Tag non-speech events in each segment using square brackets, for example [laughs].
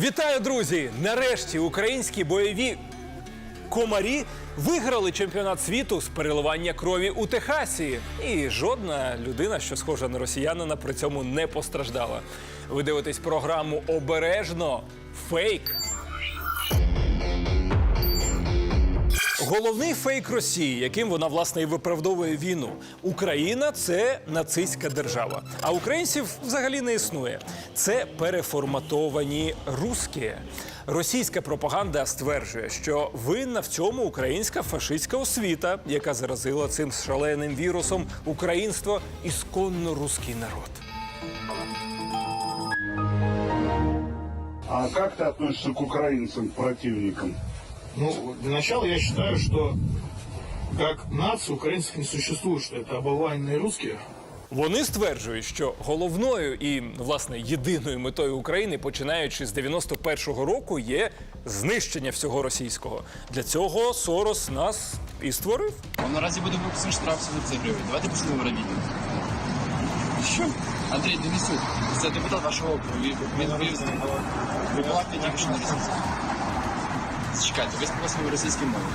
Вітаю, друзі! Нарешті українські бойові комарі виграли чемпіонат світу з переливання крові у Техасі. І жодна людина, що схожа на росіянина, при цьому не постраждала. Ви дивитесь програму обережно фейк. Головний фейк Росії, яким вона власне і виправдовує війну. Україна це нацистська держава, а українців взагалі не існує. Це переформатовані русські. Російська пропаганда стверджує, що винна в цьому українська фашистська освіта, яка заразила цим шаленим вірусом українство ісконно русський народ. А как ты относишься к украинцам, к противникам? Ну, для начала я считаю, что как нация украинцев не существует, что это оболваненные русские. Вони стверджують, що головною і власне єдиною метою України, починаючи з 91-го року, є знищення всього російського. Для цього Сорос нас і створив. Он наразі буде виписаний штраф 700 гривень. Давайте пошлемо родителям. Що? Андрій Денисюк, це депутат вашого округу. Він вивіз. Ви балакаєте тільки що на російській. Зачекайте, ви співпрацювали російською мовою.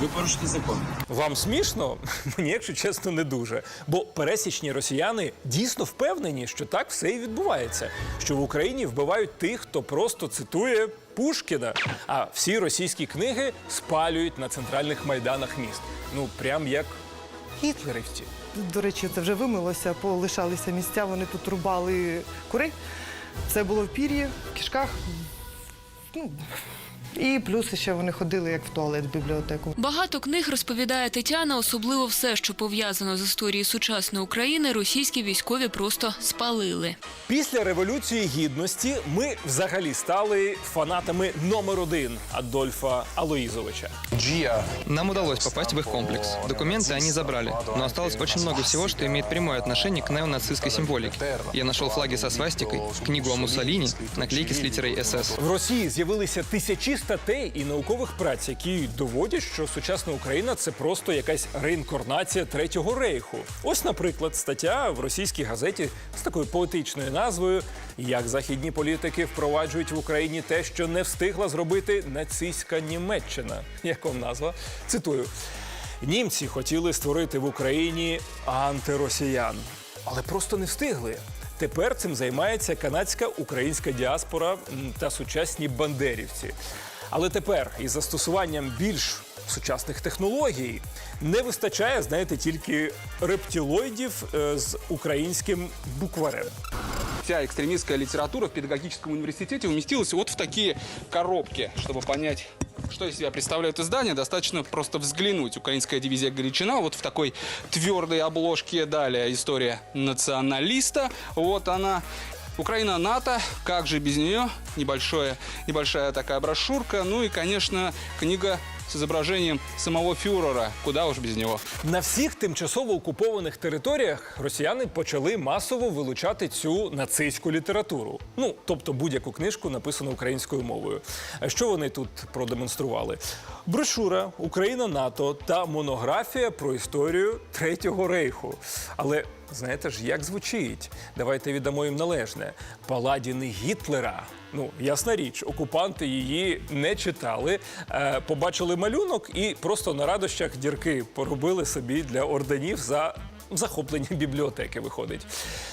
Ви порушите закон. Вам смішно? [laughs] Мені, якщо чесно, не дуже. Бо пересічні росіяни дійсно впевнені, що так все і відбувається. Що в Україні вбивають тих, хто просто цитує Пушкіна. А всі російські книги спалюють на центральних майданах міст. Ну прям як гітлерівці. До речі, це вже вимилося, полишалися місця, вони тут рубали курей. Це було в пір'ї, в кишках. Ну, і плюс ще вони ходили як в туалет в бібліотеку. Багато книг розповідає Тетяна, особливо все, що пов'язано з історією сучасної України, російські військові просто спалили. Після революції гідності ми взагалі стали фанатами номер один Адольфа Алоїзовича. Нам удалось попасть в их комплекс. Документы они забрали, но осталось очень много всего, что имеет прямое отношение к неонацистской символике. Я нашел флаги со свастикой, книгу о Муссолини, наклейки с литерой СС. В Росії з'явилися тисячі статей і наукових праць, які доводять, що сучасна Україна це просто якась реінкарнація третього рейху. Ось, наприклад, стаття в російській газеті з такою поетичною назвою Як західні політики впроваджують в Україні те, що не встигла зробити нацистська Німеччина. Як вам назва? Цитую. Німці хотіли створити в Україні антиросіян, але просто не встигли. Тепер цим займається канадська українська діаспора та сучасні бандерівці. Але тепер із застосуванням більш сучасних технологій не вистачає, знаєте, тільки рептилоїдів е, з українським букварем. Вся экстремистская литература в педагогическом университете уместилась вот в такие коробки. Чтобы понять, что из себя представляют издания, достаточно просто взглянуть. Украинская дивизия Галичина вот в такой твердой обложке. Далее история националиста. Вот она. Украина НАТО, как же без нее? Небольшое, небольшая такая брошюрка. Ну и, конечно, книга с изображением самого фюрера. Куда уж без него. На всіх тимчасово окупованих територіях росіяни почали масово вилучати цю нацистську літературу. Ну, тобто будь-яку книжку, написану українською мовою. А що вони тут продемонстрували? Брошура Україна НАТО та монографія про історію Третього рейху. Але знаєте ж, як звучить? Давайте віддамо їм належне. Паладіни Гітлера. Ну, ясна річ, окупанти її не читали, е, побачили малюнок і просто на радощах дірки поробили собі для орденів за захоплення бібліотеки. Виходить.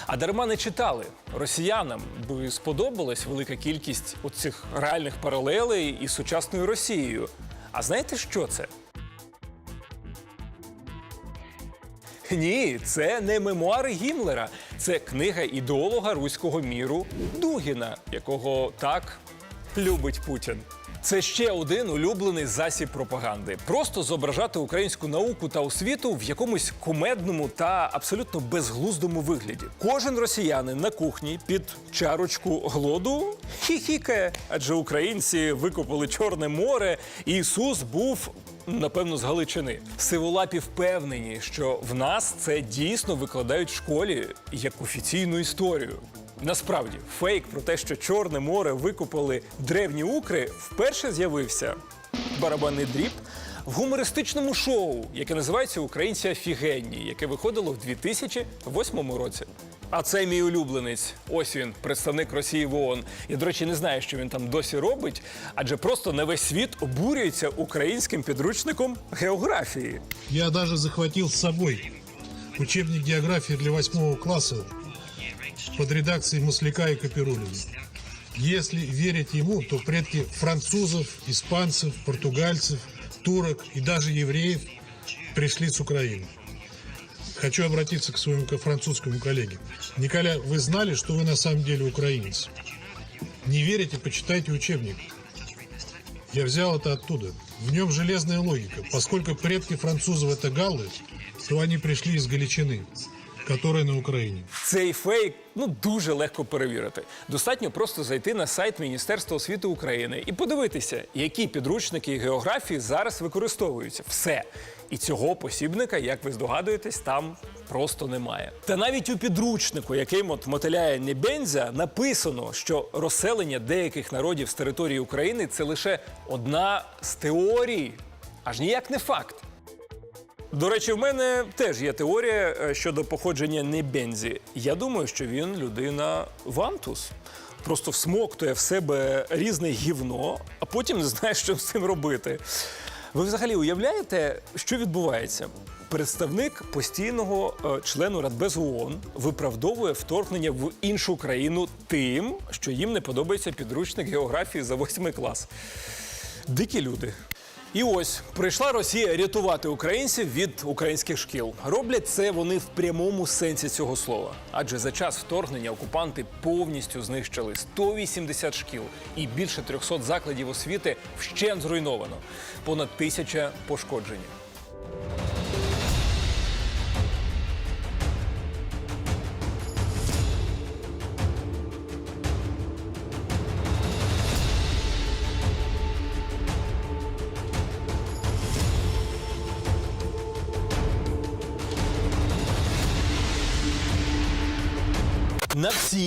А дарма не читали. Росіянам би сподобалась велика кількість оцих реальних паралелей із сучасною Росією. А знаєте, що це? Ні, це не мемуари Гімлера. Це книга ідеолога руського міру Дугіна, якого так любить Путін. Це ще один улюблений засіб пропаганди. Просто зображати українську науку та освіту в якомусь кумедному та абсолютно безглуздому вигляді. Кожен росіянин на кухні під чарочку глоду хіхікає, адже українці викопали Чорне море, і Ісус був напевно, з Галичини. Сиволапі впевнені, що в нас це дійсно викладають в школі як офіційну історію. Насправді, фейк про те, що Чорне море викопали древні укри, вперше з'явився барабанний дріб в гумористичному шоу, яке називається Українці офігенні, яке виходило в 2008 році. А це мій улюбленець. Ось він, представник Росії в ООН. Я, до речі, не знаю, що він там досі робить, адже просто на весь світ обурюється українським підручником географії. Я даже захватил с собой учебник географии для восьмого класса под редакцией Масляка и Капирулина. Если верить ему, то предки французов, испанцев, португальцев, турок и даже евреев пришли с Украины. Хочу обратиться к своему ко- французскому коллеге. Николя, вы знали, что вы на самом деле украинец? Не верите, почитайте учебник. Я взял это оттуда. В нем железная логика. Поскольку предки французов это галлы, то они пришли из Галичины, которая на Украине. Цей фейк ну дуже легко перевірити. Достатньо просто зайти на сайт Міністерства освіти України і подивитися, які підручники географії зараз використовуються. Все. і цього посібника, як ви здогадуєтесь, там просто немає. Та навіть у підручнику, яким от мотиляє Небензя, написано, що розселення деяких народів з території України це лише одна з теорій, аж ніяк не факт. До речі, в мене теж є теорія е, щодо походження Небензі. Я думаю, що він людина Вантус. Просто всмоктує в себе різне гівно, а потім не знає, що з цим робити. Ви взагалі уявляєте, що відбувається? Представник постійного е, члену Радбезу ООН виправдовує вторгнення в іншу країну тим, що їм не подобається підручник географії за восьмий клас. Дикі люди. І ось прийшла Росія рятувати українців від українських шкіл. Роблять це вони в прямому сенсі цього слова. Адже за час вторгнення окупанти повністю знищили 180 шкіл і більше 300 закладів освіти вщен зруйновано. Понад тисяча пошкоджені.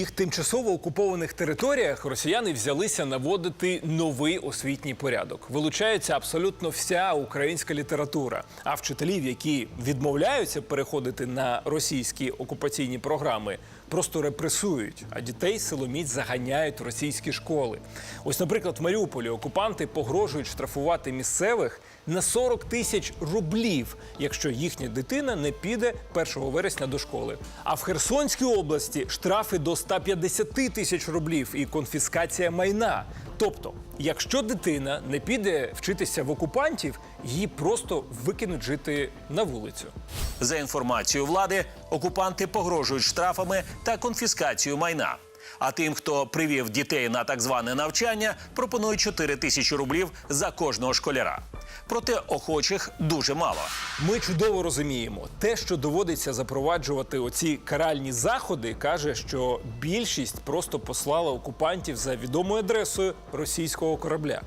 На тимчасово окупованих територіях росіяни взялися наводити новий освітній порядок. Вилучається абсолютно вся українська література. А вчителів, які відмовляються переходити на російські окупаційні програми, просто репресують, а дітей силоміць заганяють в російські школи. Ось, наприклад, в Маріуполі окупанти погрожують штрафувати місцевих на 40 тисяч рублів, якщо їхня дитина не піде 1 вересня до школи. А в Херсонській області штрафи до 150 тисяч рублів і конфіскація майна. Тобто, якщо дитина не піде вчитися в окупантів, її просто викинуть жити на вулицю. За інформацією влади, окупанти погрожують штрафами та конфіскацією майна. А тим, хто привів дітей на так зване навчання, пропонують 4 тисячі рублів за кожного школяра. Проте охочих дуже мало. Ми чудово розуміємо, те, що доводиться запроваджувати оці каральні заходи, каже, що більшість просто послала окупантів за відомою адресою російського корабля.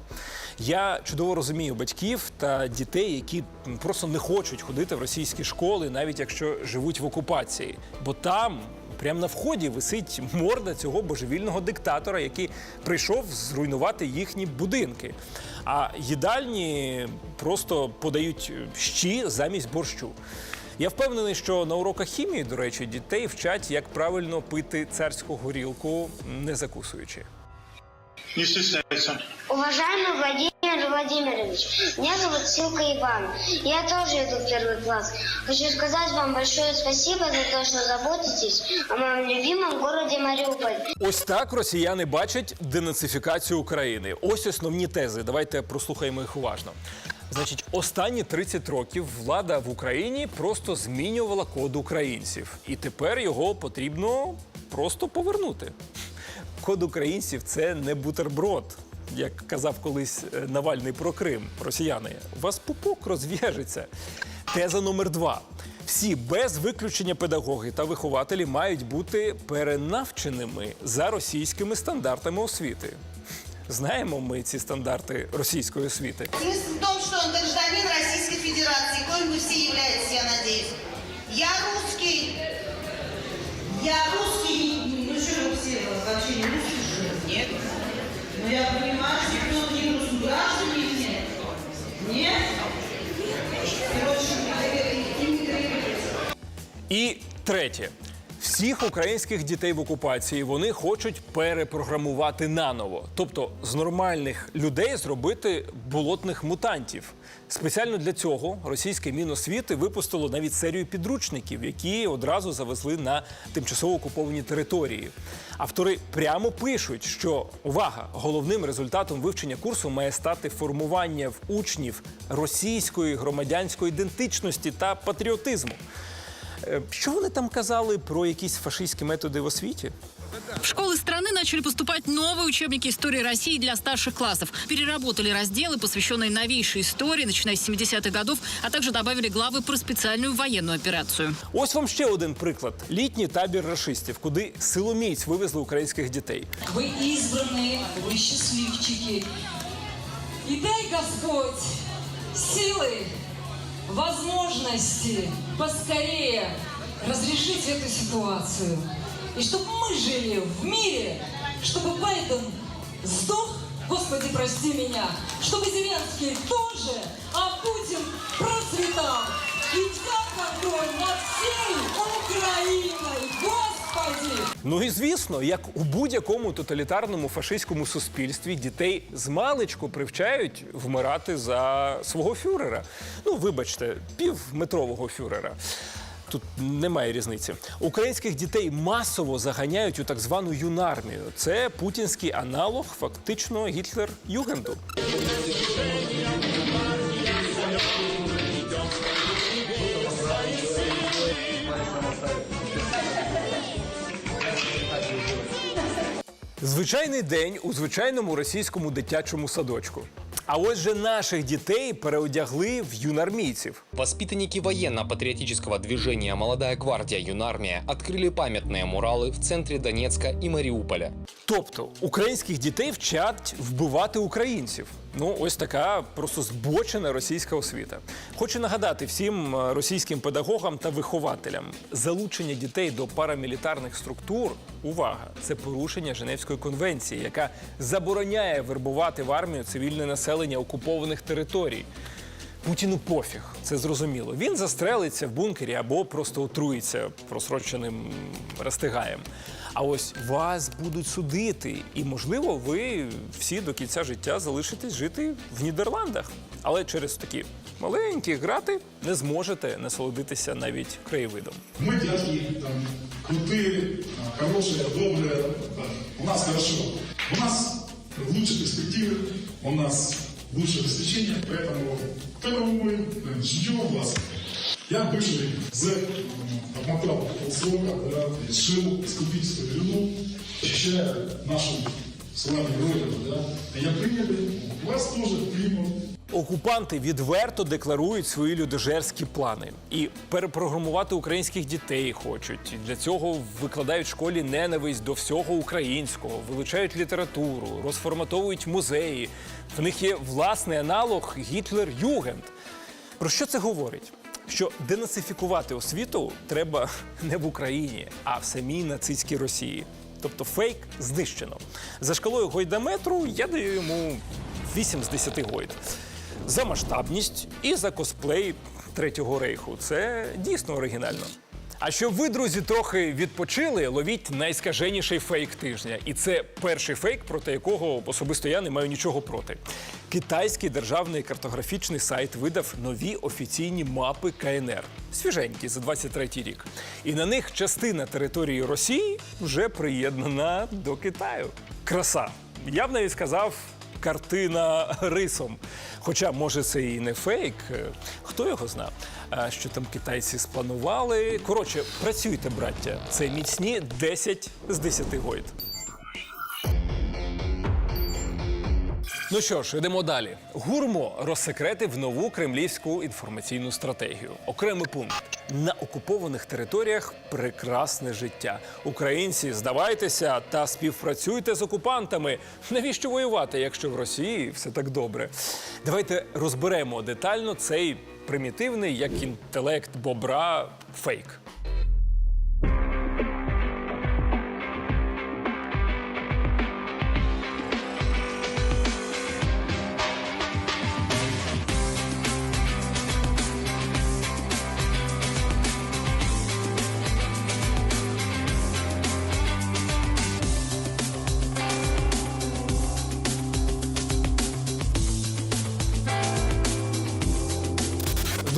Я чудово розумію батьків та дітей, які просто не хочуть ходити в російські школи, навіть якщо живуть в окупації, бо там. Прямо на вході висить морда цього божевільного диктатора, який прийшов зруйнувати їхні будинки. А їдальні просто подають щі замість борщу. Я впевнений, що на уроках хімії, до речі, дітей вчать, як правильно пити царську горілку, не закусуючи. Не стесняйся. Уважаемый Владимир Владимирович, меня зовут Силка Иван. Я тоже иду в первый класс. Хочу сказать вам большое спасибо за то, что заботитесь о моем любимом городе Мариуполь. Ось так росіяни бачать денацифікацію України. Ось основні тези. Давайте прослухаємо їх уважно. Значить, останні 30 років влада в Україні просто змінювала код українців, і тепер його потрібно просто повернути. Код українців це не бутерброд, як казав колись е, Навальний про Крим. Росіяни, вас пупок розв'яжеться. Теза номер два. Всі без виключення педагоги та вихователі мають бути перенавченими за російськими стандартами освіти. Знаємо ми ці стандарти російської освіти. Смысл в том, что он гражданин Российской Федерации, коим вы все являетесь, я надеюсь. Я русский. Я русский. Я понимаю, что кто не государство нет. Нет? І третє. Всіх українських дітей в окупації вони хочуть перепрограмувати наново, тобто з нормальних людей зробити болотних мутантів. Спеціально для цього російське міносвіти випустило навіть серію підручників, які одразу завезли на тимчасово окуповані території. Автори прямо пишуть, що увага, головним результатом вивчення курсу має стати формування в учнів російської громадянської ідентичності та патріотизму. Е, Що вони там казали про якісь фашистські методи в освіті? В школы страны начали поступать новые учебники истории России для старших классов. Переработали разделы, посвященные новейшей истории, начиная с 70-х годов, а также добавили главы про специальную военную операцию. Ось вам ще один приклад: літній табір рашистів, куди силоміць вивезли українських дітей. Вы избранные, вы счастливчики. И дай Господь силы, возможности поскорее разрешить эту ситуацию. И чтобы мы жили в мире, чтобы Байден сдох, Господи, прости меня, чтобы Зеленский тоже, а Путин процветал. И вся контроль над всей Украиной, Господи! Ну і звісно, як у будь-якому тоталітарному фашистському суспільстві дітей з маличку привчають вмирати за свого фюрера. Ну, вибачте, півметрового фюрера. Тут немає різниці. Українських дітей масово заганяють у так звану юнармію. Це путінський аналог, фактично Гітлер-Югенду. Звичайний день у звичайному російському дитячому садочку. А ось же наших дітей переодягли в юнармійців. Воспитанники военно-патриотического движения «Молодая гвардия Юнармия» открыли памятные муралы в центре Донецка и Мариуполя. Тобто українських дітей вчать вбивати українців. Ну, ось така просто збочена російська освіта. Хочу нагадати всім е, російським педагогам та вихователям: залучення дітей до парамілітарних структур увага, це порушення Женевської конвенції, яка забороняє вербувати в армію цивільне населення окупованих територій. Путіну пофіг, це зрозуміло. Він застрелиться в бункері або просто отруїться просроченим растигаєм. А ось вас будуть судити, і можливо, ви всі до кінця життя залишитесь жити в Нідерландах. Але через такі маленькі грати не зможете насолодитися навіть краєвидом. Мы дядьки там, крутые, а, хорошие, добрые. да. У нас хорошо. У нас лучшие перспективы, у нас лучшее обеспечение, поэтому поэтому мы э, ждем вас. Я бывший зэк, м, отмотал полсрока, да, решил искупить свою вину, защищая нашу славную родину. Да. Меня приняли, вас тоже примут. Окупанти відверто декларують свої людожерські плани і перепрограмувати українських дітей хочуть. Для цього викладають в школі ненависть до всього українського, вилучають літературу, розформатовують музеї. В них є власний аналог Гітлер-Югенд. Про що це говорить? Що денацифікувати освіту треба [laughs] не в Україні, а в самій нацистській Росії. Тобто фейк знищено. За шкалою гойдаметру я даю йому 8 з 10 гойд. За масштабність і за косплей Третього рейху. Це дійсно оригінально. А щоб ви, друзі, трохи відпочили, ловіть найскаженіший фейк тижня. І це перший фейк, проти якого особисто я не маю нічого проти. Китайський державний картографічний сайт видав нові офіційні мапи КНР. Свіженькі за 23 рік. І на них частина території Росії вже приєднана до Китаю. Краса. Я б навіть сказав. Картина рисом. Хоча, може, це і не фейк. е, Хто його зна, А що там китайці спланували. Коротше, працюйте, браття. Це міцні 10 з 10 гойд. Ну що ж, йдемо далі. Гурмо розсекретив нову кремлівську інформаційну стратегію. Окремий пункт на окупованих територіях прекрасне життя. Українці, здавайтеся та співпрацюйте з окупантами. Навіщо воювати, якщо в Росії все так добре? Давайте розберемо детально цей примітивний як інтелект бобра фейк.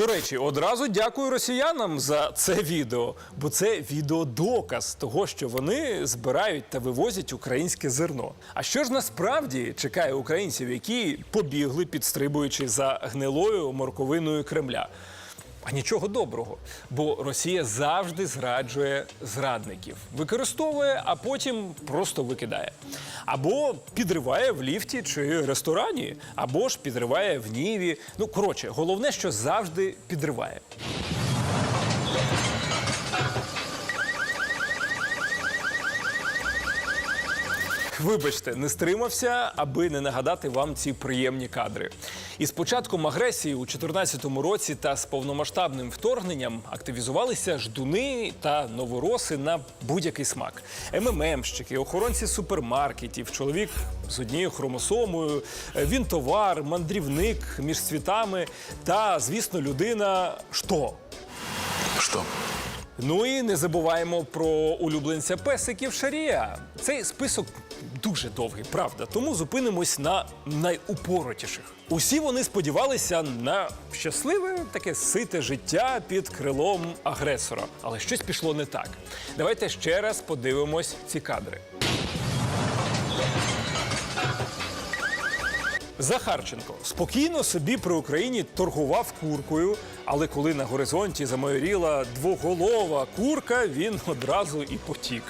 До речі, одразу дякую росіянам за це відео, бо це відеодоказ того, що вони збирають та вивозять українське зерно. А що ж насправді чекає українців, які побігли, підстрибуючи за гнилою морковиною Кремля? А нічого доброго, бо Росія завжди зраджує зрадників, використовує, а потім просто викидає. Або підриває в ліфті чи ресторані, або ж підриває в ніві. Ну коротше, головне, що завжди підриває. Вибачте, не стримався, аби не нагадати вам ці приємні кадри. Із початком агресії у 2014 році та з повномасштабним вторгненням активізувалися ждуни та новороси на будь-який смак. МММщики, охоронці супермаркетів, чоловік з однією хромосомою, е, він товар, мандрівник між світами та, звісно, людина. Що? Что? Ну і не забуваємо про улюбленця песиків Шарія. Цей список дуже довгий, правда. Тому зупинимось на найупоротіших. Усі вони сподівалися на щасливе таке сите життя під крилом агресора. Але щось пішло не так. Давайте ще раз подивимось ці кадри. Захарченко спокійно собі при Україні торгував куркою, але коли на горизонті замайоріла двоголова курка, він одразу і потік.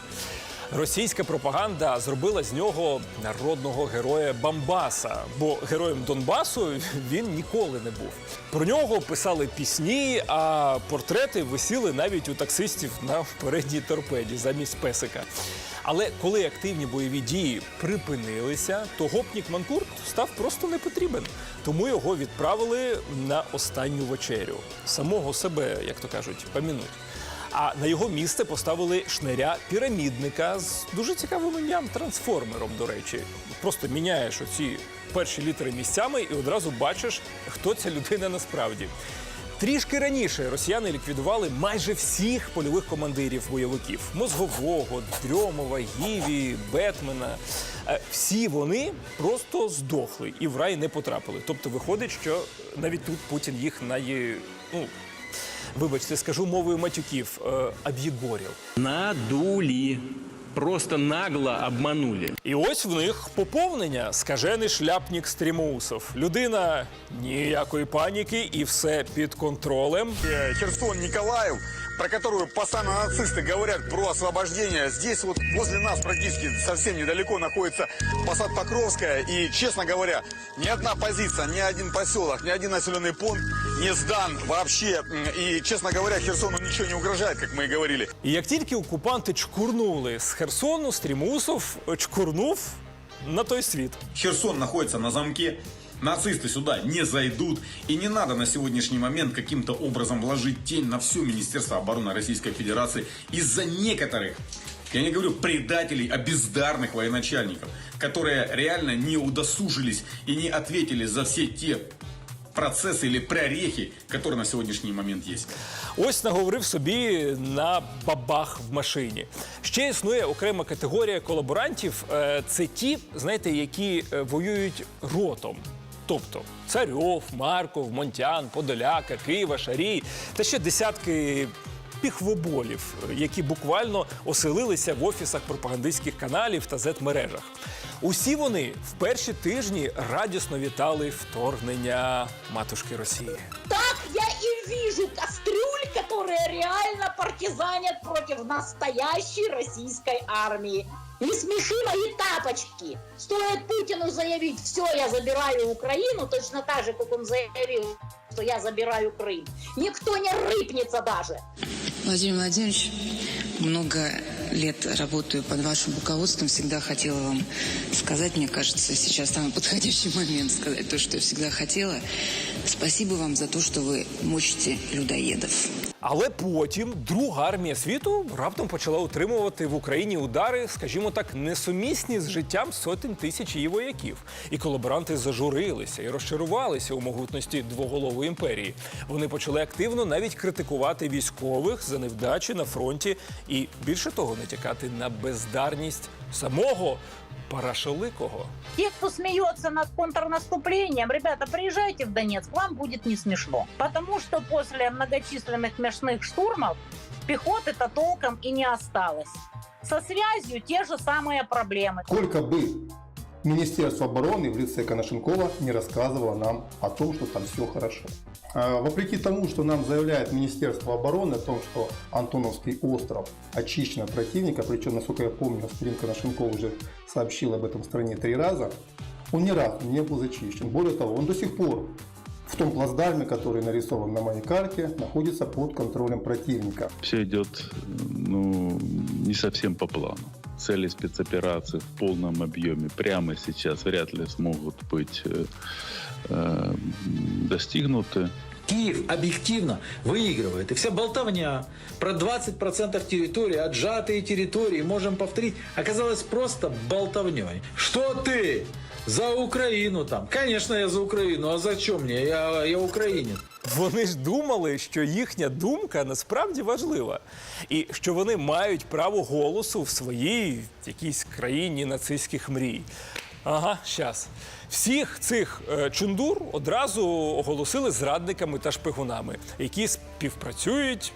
Російська пропаганда зробила з нього народного героя Бамбаса, бо героєм Донбасу він ніколи не був. Про нього писали пісні, а портрети висіли навіть у таксистів на передній торпеді замість песика. Але коли активні бойові дії припинилися, то гопнік Манкурт став просто не потрібен. Тому його відправили на останню вечерю. Самого себе, як то кажуть, пам'януть. А на його місце поставили шниря пірамідника з дуже цікавим ім'ям трансформером, до речі. Просто міняєш оці перші літери місцями і одразу бачиш, хто ця людина насправді. Трішки раніше росіяни ліквідували майже всіх польових командирів бойовиків: Мозгового, Дрьомова, Гіві, Бетмена. Е, Всі вони просто здохли і в рай не потрапили. Тобто виходить, що навіть тут Путін їх най... ну, вибачте, скажу мовою матюків, е, об'єгорів. Надули. Просто нагло обманули. І ось в них поповнення. Скажений шляпнік стрімоусов. Людина ніякої паніки і все під контролем. Херсон, Николаев, про которую постоянно нацисты говорят про освобождение. Здесь вот возле нас практически совсем недалеко находится посад Покровская. И, честно говоря, ни одна позиция, ни один поселок, ни один населенный пункт не сдан вообще. М, И, честно говоря, Херсону ничего не угрожает, как мы и говорили. І як тільки окупанти чкурнули з Херсону, Стрімусов чкурнув на той світ. Херсон находится на замке. Нацисты сюда не зайдут. И не надо на сегодняшний момент каким-то образом вложить тень на все Министерство обороны Российской Федерации из-за некоторых, я не говорю предателей, а бездарных военачальников, которые реально не удосужились и не ответили за все те процессы или прорехи, которые на сегодняшний момент есть. Ось наговорив собі на бабах в машині. Ще існує окрема категорія колаборантів. Е, Це ті, знаєте, які е, воюють ротом. Тобто Царьов, Марков, Монтян, Подоляка, Києва, Шарій та ще десятки піхвоболів, які буквально оселилися в офісах пропагандистських каналів та зет-мережах. Усі вони в перші тижні радісно вітали вторгнення матушки Росії. Так я и вижу кастрюль, которые реально партизанят против настоящей российской армии. Не смеши мои тапочки. Стоит Путину заявить, все, я забираю Украину, точно так же, как он заявил, что я забираю Крым. Никто не рыпнется даже. Владимир Владимирович, много лет работаю под вашим руководством, всегда хотела вам сказать, мне кажется, сейчас самый подходящий момент сказать то, что я всегда хотела. Спасибо вам за то, что вы мочите людоедов. Але потім друга армія світу раптом почала утримувати в Україні удари, скажімо так, несумісні з життям сотень тисяч її вояків. І колаборанти зажурилися і розчарувалися у могутності двоголової імперії. Вони почали активно навіть критикувати військових за невдачі на фронті і більше того, натякати на бездарність самого Парашоликого. Те, кто смеется над контрнаступлением, ребята, приезжайте в Донецк, вам будет не смешно. Потому что после многочисленных мясных штурмов пехоты-то толком и не осталось. Со связью те же самые проблемы. Сколько бы Министерство обороны в лице Коношенкова не рассказывало нам о том, что там все хорошо. А, Вопреки тому, что нам заявляет Министерство обороны о том, что Антоновский остров очищен от противника, причем, насколько я помню, господин Коношенков уже сообщил об этом стране три раза, он ни разу не был зачищен. Более того, он до сих пор в том плацдарме, который нарисован на моей карте, находится под контролем противника. Все идет ну, не совсем по плану. Цели спецоперации в полном объеме прямо сейчас вряд ли смогут быть э, э, достигнуты. Киев объективно выигрывает. И вся болтовня про 20% территории, отжатые территории, можем повторить, оказалась просто болтовней. Что ты? За Украину там. Конечно, я за Украину. А зачем мне? Я, я українець. Вони ж думали, що їхня думка насправді важлива, і що вони мають право голосу в своїй якійсь країні нацистських мрій. Ага, щас. Всіх цих е, чундур одразу оголосили зрадниками та шпигунами, які співпрацюють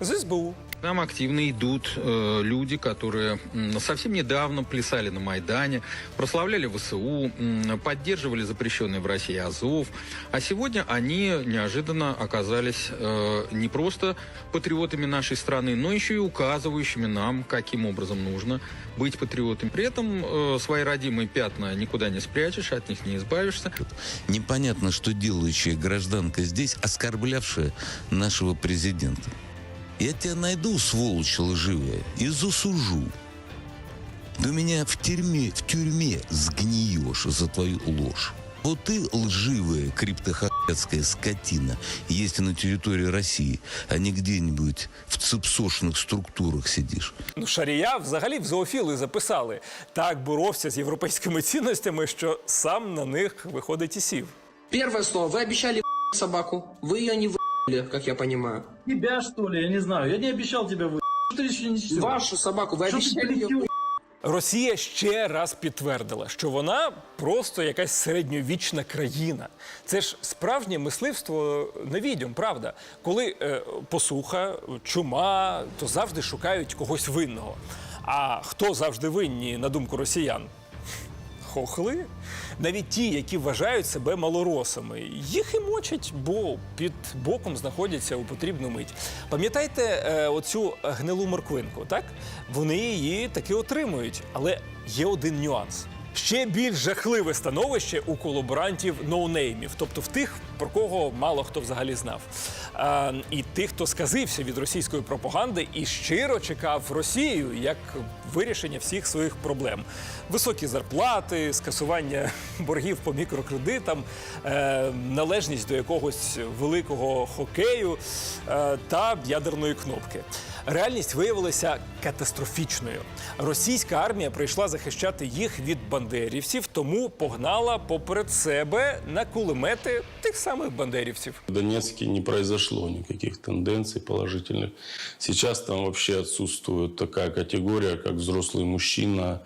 з СБУ. К Нам активно идут э, люди, которые м, совсем недавно плясали на Майдане, прославляли ВСУ, м, поддерживали запрещенный в России Азов. А сегодня они неожиданно оказались э, не просто патриотами нашей страны, но еще и указывающими нам, каким образом нужно быть патриотом. При этом э, свои родимые пятна никуда не спрячешь, от них не избавишься. Непонятно, что делающая гражданка здесь, оскорблявшая нашего президента. Я тебя найду, сволочь лживая, и засужу. Ты у меня в тюрьме, в тюрьме сгниешь за твою ложь. Вот ты лживая криптохацкая скотина, если на территории России, а не где-нибудь в цепсошных структурах сидишь. Ну, Шарія взагалі в зоофіли записали. Так боровся з європейськими цінностями, що сам на них виходить і сів. Первое слово. Вы обещали собаку. Вы ее не вы***ли, как я понимаю. Тебя, что ли? Я не знаю. Я не обещал тебя вы... Что ты еще не Вашу собаку. Вы Что ты обещали ее полетел? Росія ще раз підтвердила, що вона просто якась середньовічна країна. Це ж справжнє мисливство на відьом, правда? Коли е, посуха, чума, то завжди шукають когось винного. А хто завжди винні, на думку росіян? Хохли? Навіть ті, які вважають себе малоросами, їх і мочать, бо під боком знаходяться у потрібну мить. Пам'ятаєте е, оцю гнилу морквинку, так? Вони її таки отримують, але є один нюанс. Ще більш жахливе становище у колаборантів ноунеймів, тобто в тих, про кого мало хто взагалі знав. А, і тих, хто сказився від російської пропаганди і щиро чекав Росію як вирішення всіх своїх проблем: високі зарплати, скасування [laughs] боргів по мікрокредитам, е, належність до якогось великого хокею е, та ядерної кнопки. Реальність виявилася катастрофічною. Російська армія прийшла захищати їх від бандерівців, тому погнала поперед себе на кулемети тих самих бандерівців. В Донецке не произошло никаких тенденций положительных. Сейчас там вообще отсутствует такая категория, как взрослый мужчина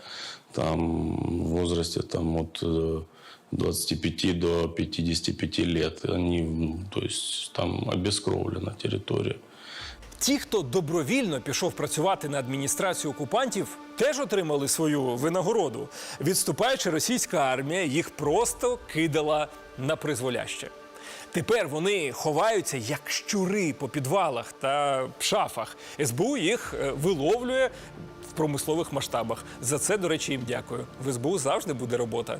там, в возрасте там, от э, 25 до 55 лет. Они, ну, то есть там обескровлена территория. Ті, хто добровільно пішов працювати на адміністрацію окупантів, теж отримали свою винагороду. Відступаючи, російська армія їх просто кидала на призволяще. Тепер вони ховаються як щури по підвалах та шафах. СБУ їх е, виловлює в промислових масштабах. За це, до речі, їм дякую. В СБУ завжди буде робота.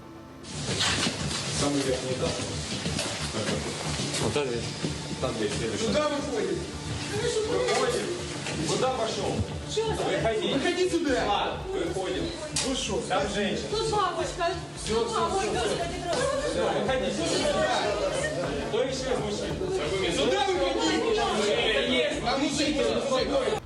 Самый верхний этаж. Вот это. Там где Куда выходит? Выходим. Куда пошел? Выходи. Выходи сюда. Выходим. Ну что? Там женщина. Тут бабушка. Все, все, все. Все, выходи.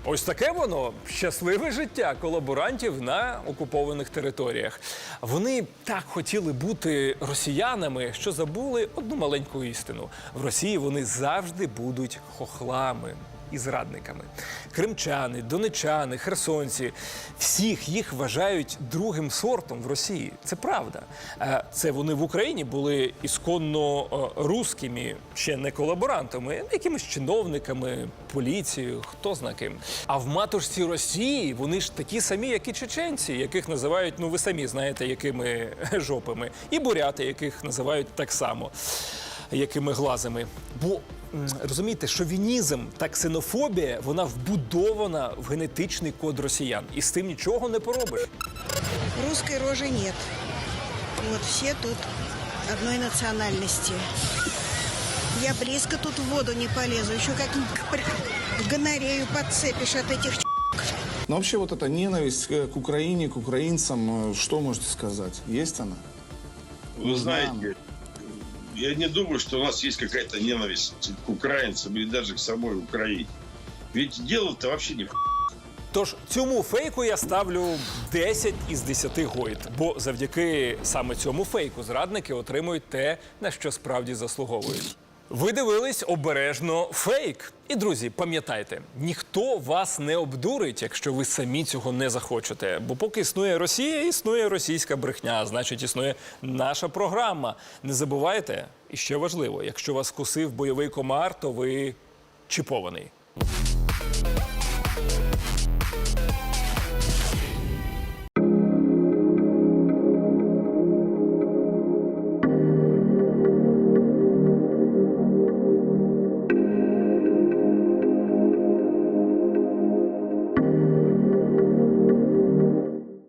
Ось таке воно щасливе життя колаборантів на окупованих територіях. Вони так хотіли бути росіянами, що забули одну маленьку істину: в Росії вони завжди будуть хохлами. І зрадниками. Кримчани, донечани, херсонці всіх їх вважають другим сортом в Росії. Це правда. Е, Це вони в Україні були ісконно е, русскими, ще не колаборантами, якимись чиновниками, поліцією, хто зна ким. А в матушці Росії вони ж такі самі, як і чеченці, яких називають, ну ви самі знаєте, якими [laughs] жопами, і буряти, яких називають так само якими глазами. Бо розумієте, шовінізм та ксенофобія вона вбудована в генетичний код росіян, і з цим нічого не поробиш. Русской рожи нет. Вот все тут одной национальности. Я близко тут в воду не полезу. Еще как гонорею подцепишь от этих Но вообще вот эта ненависть э, к Украине, к украинцам, э, что можете сказать? Есть она? Вы знаете, я не думаю, что у нас есть какая-то ненависть к украинцам или даже к самой Украине. Ведь дело-то вообще не Тож цьому фейку я ставлю 10 із 10 гойд, бо завдяки саме цьому фейку зрадники отримують те, на що справді заслуговують. Ви дивились обережно фейк. І друзі, пам'ятайте, ніхто вас не обдурить, якщо ви самі цього не захочете. Бо поки існує Росія, існує російська брехня, значить існує наша програма. Не забувайте, і ще важливо, якщо вас кусив бойовий комар, то ви чіпований.